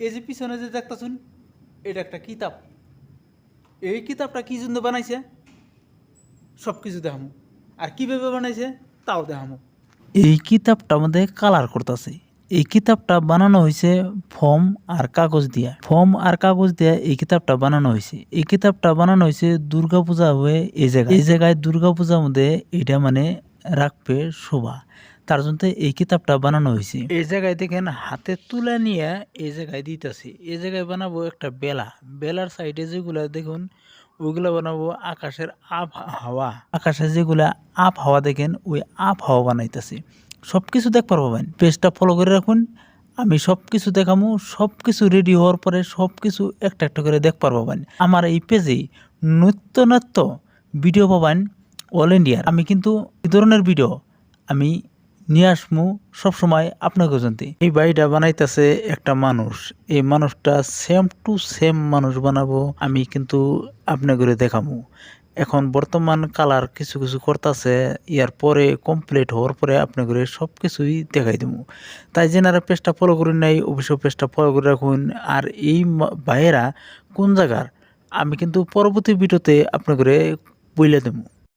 এই যে পিছনে যে দেখতেছুন, এটা একটা কিতাব। এই কিতাবটা কি জন্য বানাইছে? সব কিছু দেখামু। আর কীভাবে বানাইছে? তাও দেখামু। এই কিতাবটা মধ্যে কালার করতেছে। এই কিতাবটা বানানো হয়েছে ফর্ম আর কাগজ দিয়া। ফর্ম আর কাগজ দিয়া এই কিতাবটা বানানো হয়েছে এই কিতাবটা বানানো হয়েছে দুর্গা পূজা হয়ে এই জায়গায়। এই জায়গায় দুর্গা পূজার মধ্যে এটা মানে রাখবে শোভা। তার জন্য এই কিতাবটা বানানো হয়েছে। এই জায়গায় দেখেন হাতে তুলে নিয়ে এই জায়গায় দিতেছে। এই জায়গায় বানাবো একটা বেলা। বেলার সাইডে যেগুলা দেখুন ওইগুলো বানাবো আকাশের আপ হাওয়া আকাশে যেগুলা আপ হাওয়া দেখেন ওই আপ হাওয়া বানাইতেছে। সব কিছু দেখ পারবেন পেজটা ফলো করে রাখুন। আমি সব কিছু দেখামু সব কিছু রেডি হওয়ার পরে সব কিছু একটা একটা করে দেখ পারবেন আমার এই পেজে নৃত্য নৃত্য ভিডিও পাবেন অল ইন্ডিয়ার আমি কিন্তু এই ধরনের ভিডিও আমি নিয়ে আসমু সবসময় আপনাকে জানতে। এই বাড়িটা বানাইতেছে একটা মানুষ। এই মানুষটা সেম টু সেম মানুষ বানাবো আমি কিন্তু আপনাকে দেখামু। এখন বর্তমান কালার কিছু কিছু করতেছে, ইয়ার পরে কমপ্লিট হওয়ার পরে আপনাকে সব কিছুই দেখাই দেবো তাই যেনারা পেজটা ফলো করুন নাই, অবশ্যই পেজটা ফলো করে রাখুন। আর এই ভাইয়েরা কোন জায়গার? আমি কিন্তু পরবর্তী ভিডিওতে আপনাকে বইলে দেবো